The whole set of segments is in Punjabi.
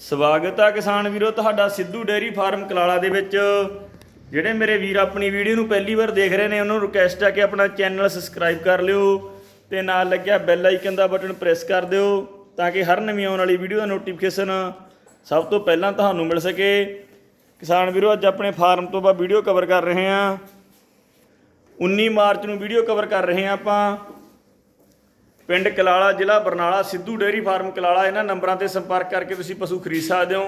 ਸਵਾਗਤ ਆ ਕਿਸਾਨ ਵੀਰੋ, ਤੁਹਾਡਾ ਸਿੱਧੂ ਡੇਅਰੀ ਫਾਰਮ ਕਲਾਲਾ ਦੇ ਵਿੱਚ। ਜਿਹੜੇ ਮੇਰੇ ਵੀਰ ਆਪਣੀ ਵੀਡੀਓ ਨੂੰ ਪਹਿਲੀ ਵਾਰ ਦੇਖ ਰਹੇ ਨੇ, ਉਹਨਾਂ ਨੂੰ ਰਿਕਵੈਸਟ ਆ ਕਿ ਆਪਣਾ ਚੈਨਲ ਸਬਸਕ੍ਰਾਈਬ ਕਰ ਲਿਓ ਤੇ ਨਾਲ ਲੱਗਿਆ ਬੈਲ ਆਈਕਨ ਦਾ ਬਟਨ ਪ੍ਰੈਸ ਕਰ ਦਿਓ ਤਾਂ ਕਿ ਹਰ ਨਵੀਂ ਆਉਣ ਵਾਲੀ ਵੀਡੀਓ ਦਾ ਨੋਟੀਫਿਕੇਸ਼ਨ ਸਭ ਤੋਂ ਪਹਿਲਾਂ ਤੁਹਾਨੂੰ ਮਿਲ ਸਕੇ। ਕਿਸਾਨ ਵੀਰੋ, ਅੱਜ ਆਪਣੇ ਫਾਰਮ ਤੋਂ ਆਪਾਂ ਵੀਡੀਓ ਕਵਰ ਕਰ ਰਹੇ ਹਾਂ। 19 ਮਾਰਚ ਨੂੰ ਵੀਡੀਓ ਕਵਰ ਕਰ ਰਹੇ ਹਾਂ ਆਪਾਂ। ਪਿੰਡ ਕਲਾਲਾ ਜ਼ਿਲ੍ਹਾ ਬਰਨਾਲਾ, ਸਿੱਧੂ ਡੇਅਰੀ ਫਾਰਮ ਕਲਾਲਾ, ਇਹਨਾਂ ਨੰਬਰਾਂ ਤੇ ਸੰਪਰਕ ਕਰਕੇ ਤੁਸੀਂ ਪਸ਼ੂ ਖਰੀਦ ਸਕਦੇ ਹੋ।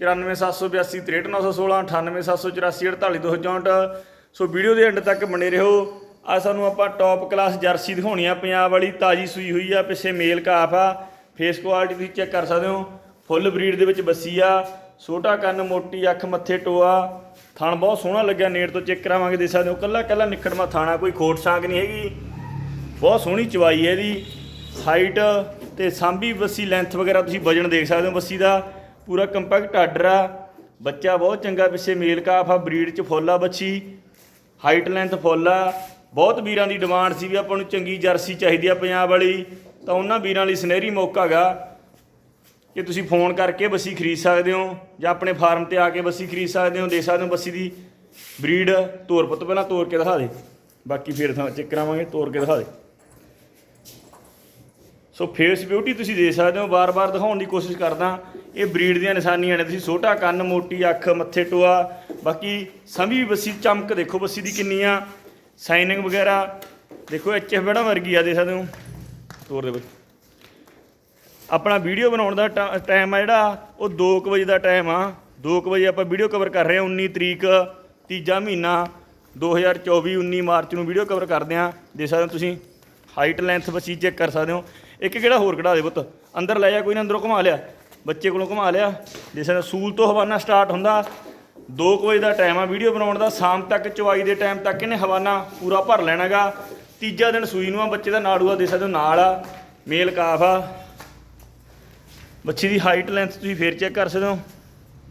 94782 63916 98784 ਸੋ ਵੀਡੀਓ ਦੇ ਐਂਡ ਤੱਕ ਬਣੇ ਰਹੋ। ਆ ਸਾਨੂੰ ਆਪਾਂ ਟੌਪ ਕਲਾਸ ਜਰਸੀ ਦਿਖਾਉਣੀ ਆ, ਪੰਜਾਬ ਵਾਲੀ ਤਾਜੀ ਸੂਈ ਹੋਈ ਆ, ਪਿੱਛੇ ਮੇਲ ਕਾਫ ਆ। ਫੇਸ ਕੁਆਲਿਟੀ ਤੁਸੀਂ ਚੈੱਕ ਕਰ ਸਕਦੇ ਹੋ। ਫੁੱਲ ਬਰੀਡ ਦੇ ਵਿੱਚ ਬੱਸੀ ਆ, ਛੋਟਾ ਕੰਨ, ਮੋਟੀ ਅੱਖ, ਮੱਥੇ ਟੋਆ। ਥਣ ਬਹੁਤ ਸੋਹਣਾ ਲੱਗਿਆ, ਨੇੜ ਤੋਂ ਚੈੱਕ ਕਰਾਵਾਂਗੇ ਦੇ ਸਕਦੇ ਹੋ। ਕੱਲਾ ਕੱਲਾ ਨਿਖੜਮਾ ਥਾਣਾ, ਕੋਈ ਖੋਟ ਸਾਂਗ ਨਹੀਂ ਹੈਗੀ। ਬਹੁਤ ਸੋਹਣੀ ਚਵਾਈ ਹੈ ਇਹਦੀ। ਹਾਈਟ ਤੇ ਸਾਂਭੀ ਬੱਸੀ ਲੈਂਥ ਵਗੈਰਾ ਤੁਸੀਂ ਵਜਨ ਦੇਖ ਸਕਦੇ ਹੋ ਬੱਸੀ ਦਾ। ਪੂਰਾ ਕੰਪੈਕਟ ਆਰਡਰ ਆ। ਬੱਚਾ ਬਹੁਤ ਚੰਗਾ ਪਿੱਛੇ ਮੇਲ ਕਾਫ ਆ ਬਰੀਡ ਚ ਫੁੱਲ ਆ ਬੱਚੀ ਹਾਈਟ ਲੈਂਥ ਫੁੱਲ ਆ। ਬਹੁਤ ਵੀਰਾਂ ਦੀ ਡਿਮਾਂਡ ਸੀ ਵੀ ਆਪਾਂ ਨੂੰ ਚੰਗੀ ਜਰਸੀ ਚਾਹੀਦੀ ਆ ਪੰਜਾਬ ਵਾਲੀ। ਤਾਂ ਉਹਨਾਂ ਵੀਰਾਂ ਲਈ ਸੁਨਹਿਰੀ ਮੌਕਾ ਹੈਗਾ ਕਿ ਤੁਸੀਂ ਫੋਨ ਕਰਕੇ ਬੱਸੀ ਖਰੀਦ ਸਕਦੇ ਹੋ ਜਾਂ ਆਪਣੇ ਫਾਰਮ ਤੇ ਆ ਕੇ ਬੱਸੀ ਖਰੀਦ ਸਕਦੇ ਹੋ ਦੇ ਸਕਦੇ ਹੋ ਬੱਸੀ ਦੀ ਬਰੀਡ ਤੋਰ ਪੁੱਤ ਪਹਿਲਾਂ ਤੋਰ ਕੇ ਦਿਖਾ ਦੇ। ਬਾਕੀ ਫਿਰ ਤਾਂ ਚੈੱਕ ਕਰਾਵਾਂਗੇ, ਤੋਰ ਕੇ ਦਿਖਾ ਦੇ। ਸੋ ਫੇਸ ਬਿਊਟੀ ਤੁਸੀਂ ਦੇ ਸਕਦੇ ਹੋ ਬਾਰ-ਬਾਰ ਦਿਖਾਉਣ ਦੀ ਕੋਸ਼ਿਸ਼ ਕਰਦਾ। ਇਹ ਬਰੀਡ ਦੀਆਂ ਨਿਸ਼ਾਨੀਆਂ ਨੇ, ਤੁਸੀਂ ਛੋਟਾ, ਕੰਨ, ਮੋਟੀ, ਅੱਖ, ਮੱਥੇ ਟੋਆ। ਬਾਕੀ ਸਮੀ ਬੱਸੀ ਚਮਕ ਦੇਖੋ ਬੱਸੀ ਦੀ ਕਿੰਨੀ ਆ ਸਾਈਨਿੰਗ ਵਗੈਰਾ, ਦੇਖੋ ਐਚ ਐਫ ਬੜਾ ਵਰਗੀ ਆ ਦੇ ਸਕਦੇ ਹੋ। ਤੋਰ ਦੇ ਵਿੱਚ ਆਪਣਾ ਵੀਡੀਓ ਬਣਾਉਣ ਦਾ ਟਾਈਮ ਆ ਜਿਹੜਾ, ਉਹ 2 ਵਜੇ ਦਾ ਟਾਈਮ ਆ। 2 ਵਜੇ ਆਪਾਂ ਵੀਡੀਓ ਕਵਰ ਕਰ ਰਹੇ ਹਾਂ 19 ਤਰੀਕ, ਤੀਜਾ ਮਹੀਨਾ 2024 19 ਮਾਰਚ ਨੂੰ ਵੀਡੀਓ ਕਵਰ ਕਰਦੇ ਆ ਦੇ ਸਕਦੇ ਹੋ ਤੁਸੀਂ ਹਾਈਟ ਲੈਂਥ ਬੱਸੀ ਚੈੱਕ ਕਰ ਸਕਦੇ ਹੋ। ਇੱਕ ਕਿਹੜਾ ਹੋਰ ਕਢਾ ਦੇ ਪੁੱਤ? ਅੰਦਰ ਲੈ ਜਾ, ਕੋਈ ਨਾ ਅੰਦਰੋਂ ਘੁਮਾ ਲਿਆ। ਬੱਚੇ ਕੋਲੋਂ ਘੁਮਾ ਲਿਆ। ਜਿਸ ਸਕਦੇ ਸੂਲ ਤੋਂ ਹਵਾਨਾ ਸਟਾਰਟ ਹੁੰਦਾ 2 ਵਜੇ ਦਾ ਟਾਈਮ ਆ ਵੀਡੀਓ ਬਣਾਉਣ ਦਾ, ਸ਼ਾਮ ਤੱਕ ਚਵਾਈ ਦੇ ਟਾਈਮ ਤੱਕ ਇਹਨੇ ਹਵਾਨਾ ਪੂਰਾ ਭਰ ਲੈਣਾਗਾ। ਤੀਜਾ ਦਿਨ ਸੂਈ ਨੂੰ ਆ, ਬੱਚੇ ਦਾ ਨਾੜੂਆ ਦੇ ਸਕਦੇ ਹੋ ਨਾਲ ਆ ਮੇਲ ਕਾਫ ਆ। ਬੱਚੀ ਦੀ ਹਾਈਟ ਲੈਂਥ ਤੁਸੀਂ ਫੇਰ ਚੈੱਕ ਕਰ ਸਕਦੇ ਹੋ।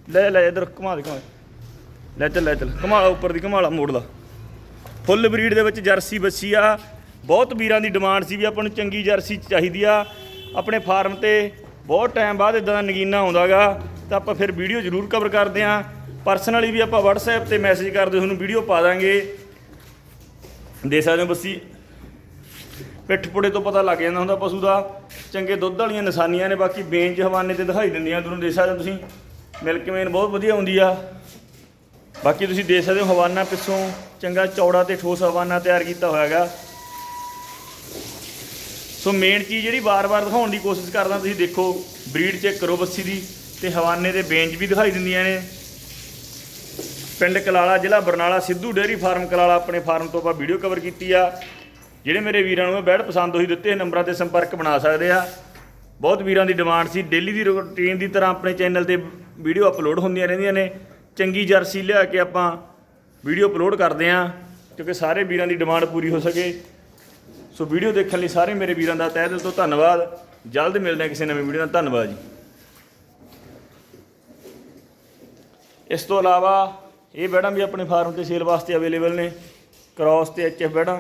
ਲੈ ਲੈ ਇਧਰ, ਘੁਮਾ ਦੇ, ਘੁਮਾ ਲੈ ਚੱਲ ਲੈ ਚੱਲ, ਘੁਮਾ ਉੱਪਰ ਦੀ, ਘੁਮਾ ਲਾ, ਮੋੜ ਲਾ। ਫੁੱਲ ਬਰੀਡ ਦੇ ਵਿੱਚ ਜਰਸੀ ਬੱਚੀ ਆ। ਬਹੁਤ ਵੀਰਾਂ ਦੀ ਡਿਮਾਂਡ ਸੀ ਵੀ ਆਪਾਂ ਨੂੰ ਚੰਗੀ ਜਰਸੀ ਚਾਹੀਦੀ ਆ। ਆਪਣੇ ਫਾਰਮ ਤੇ ਬਹੁਤ ਟਾਈਮ ਬਾਅਦ ਇਦਾਂ ਦਾ ਨਗੀਨਾ ਆਉਂਦਾਗਾ, ਤਾਂ ਆਪਾਂ ਫਿਰ ਵੀਡੀਓ ਜ਼ਰੂਰ ਕਵਰ ਕਰਦੇ ਆ। ਪਰਸਨਲੀ ਵੀ ਆਪਾਂ WhatsApp ਤੇ ਮੈਸੇਜ ਕਰਦੇ, ਤੁਹਾਨੂੰ ਵੀਡੀਓ ਪਾ ਦਾਂਗੇ। ਦੇ ਸਕਦੇ ਹੋ ਬੱਸੀ, ਪਿੱਠ ਪੁੜੇ ਤੋਂ ਪਤਾ ਲੱਗ ਜਾਂਦਾ ਹੁੰਦਾ ਪਸ਼ੂ ਦਾ। ਚੰਗੇ ਦੁੱਧ ਵਾਲੀਆਂ ਨਿਸ਼ਾਨੀਆਂ ਨੇ, ਬਾਕੀ ਬੇਂਜ ਹਵਾਨੇ ਤੇ ਦਿਖਾਈ ਦਿੰਦੀਆਂ, ਤੁਹਾਨੂੰ ਦੇ ਸਕਦੇ ਹੋ ਤੁਸੀਂ। ਮਿਲਕ ਮੇਨ ਬਹੁਤ ਵਧੀਆ ਹੁੰਦੀ ਆ। ਬਾਕੀ ਤੁਸੀਂ ਦੇਖ ਸਕਦੇ ਹੋ ਹਵਾਨਾ ਪਿੱਛੋਂ ਚੰਗਾ ਚੌੜਾ ਤੇ ਠੋਸ ਹਵਾਨਾ ਤਿਆਰ ਕੀਤਾ ਹੋਇਆ ਹੈਗਾ ਸੋ ਮੇਨ ਚੀਜ਼ ਜਿਹੜੀ ਵਾਰ-ਵਾਰ ਦਿਖਾਉਣ ਦੀ ਕੋਸ਼ਿਸ਼ ਕਰਦਾ, ਤੁਸੀਂ ਦੇਖੋ ਬਰੀਡ ਚੈੱਕ ਕਰੋ ਬੱਸੀ ਦੀ, ਤੇ ਹਵਾਨੇ ਦੇ ਬੇਂਜ ਵੀ ਦਿਖਾਈ ਦਿੰਦੀਆਂ ਨੇ। ਪਿੰਡ ਕਲਾਲਾ, ਜ਼ਿਲ੍ਹਾ ਬਰਨਾਲਾ, ਸਿੱਧੂ ਡੇਅਰੀ ਫਾਰਮ ਕਲਾਲਾ ਆਪਣੇ ਫਾਰਮ ਤੋਂ ਆਪਾਂ ਵੀਡੀਓ ਕਵਰ ਕੀਤੀ ਆ। ਜਿਹੜੇ ਮੇਰੇ ਵੀਰਾਂ ਨੂੰ ਇਹ ਬੈਡ ਪਸੰਦ ਹੋਈ ਦਿੱਤੇ ਨੰਬਰਾਂ ਤੇ ਸੰਪਰਕ ਬਣਾ ਸਕਦੇ ਆ। ਬਹੁਤ ਵੀਰਾਂ ਦੀ ਡਿਮਾਂਡ ਸੀ ਡੇਲੀ ਦੀ ਰੂਟੀਨ ਦੀ ਤਰ੍ਹਾਂ ਆਪਣੇ ਚੈਨਲ ਤੇ ਵੀਡੀਓ ਅਪਲੋਡ ਹੁੰਦੀਆਂ ਰਹਿੰਦੀਆਂ ਨੇ। ਚੰਗੀ ਜਰਸੀ ਲਿਆ ਕੇ ਆਪਾਂ ਵੀਡੀਓ ਅਪਲੋਡ ਕਰਦੇ ਆ, ਕਿਉਂਕਿ ਸਾਰੇ ਵੀਰਾਂ ਦੀ ਡਿਮਾਂਡ ਪੂਰੀ ਹੋ ਸਕੇ। ਸੋ ਵੀਡੀਓ ਦੇਖਣ ਲਈ ਸਾਰੇ ਮੇਰੇ ਵੀਰਾਂ ਦਾ ਤਹਿ ਦਿਲ ਤੋਂ ਧੰਨਵਾਦ। ਜਲਦ ਮਿਲਦੇ ਹਾਂ ਕਿਸੇ ਨਵੀਂ ਵੀਡੀਓ ਨਾਲ। ਧੰਨਵਾਦ ਜੀ। ਇਸ ਤੋਂ ਇਲਾਵਾ ਇਹ ਬੈੜਾਂ ਵੀ ਆਪਣੇ ਫਾਰਮ ਤੇ ਸੇਲ ਵਾਸਤੇ ਅਵੇਲੇਬਲ ਨੇ। ਕ੍ਰਾਸ ਤੇ ਐਚਐਫ ਬੈੜਾਂ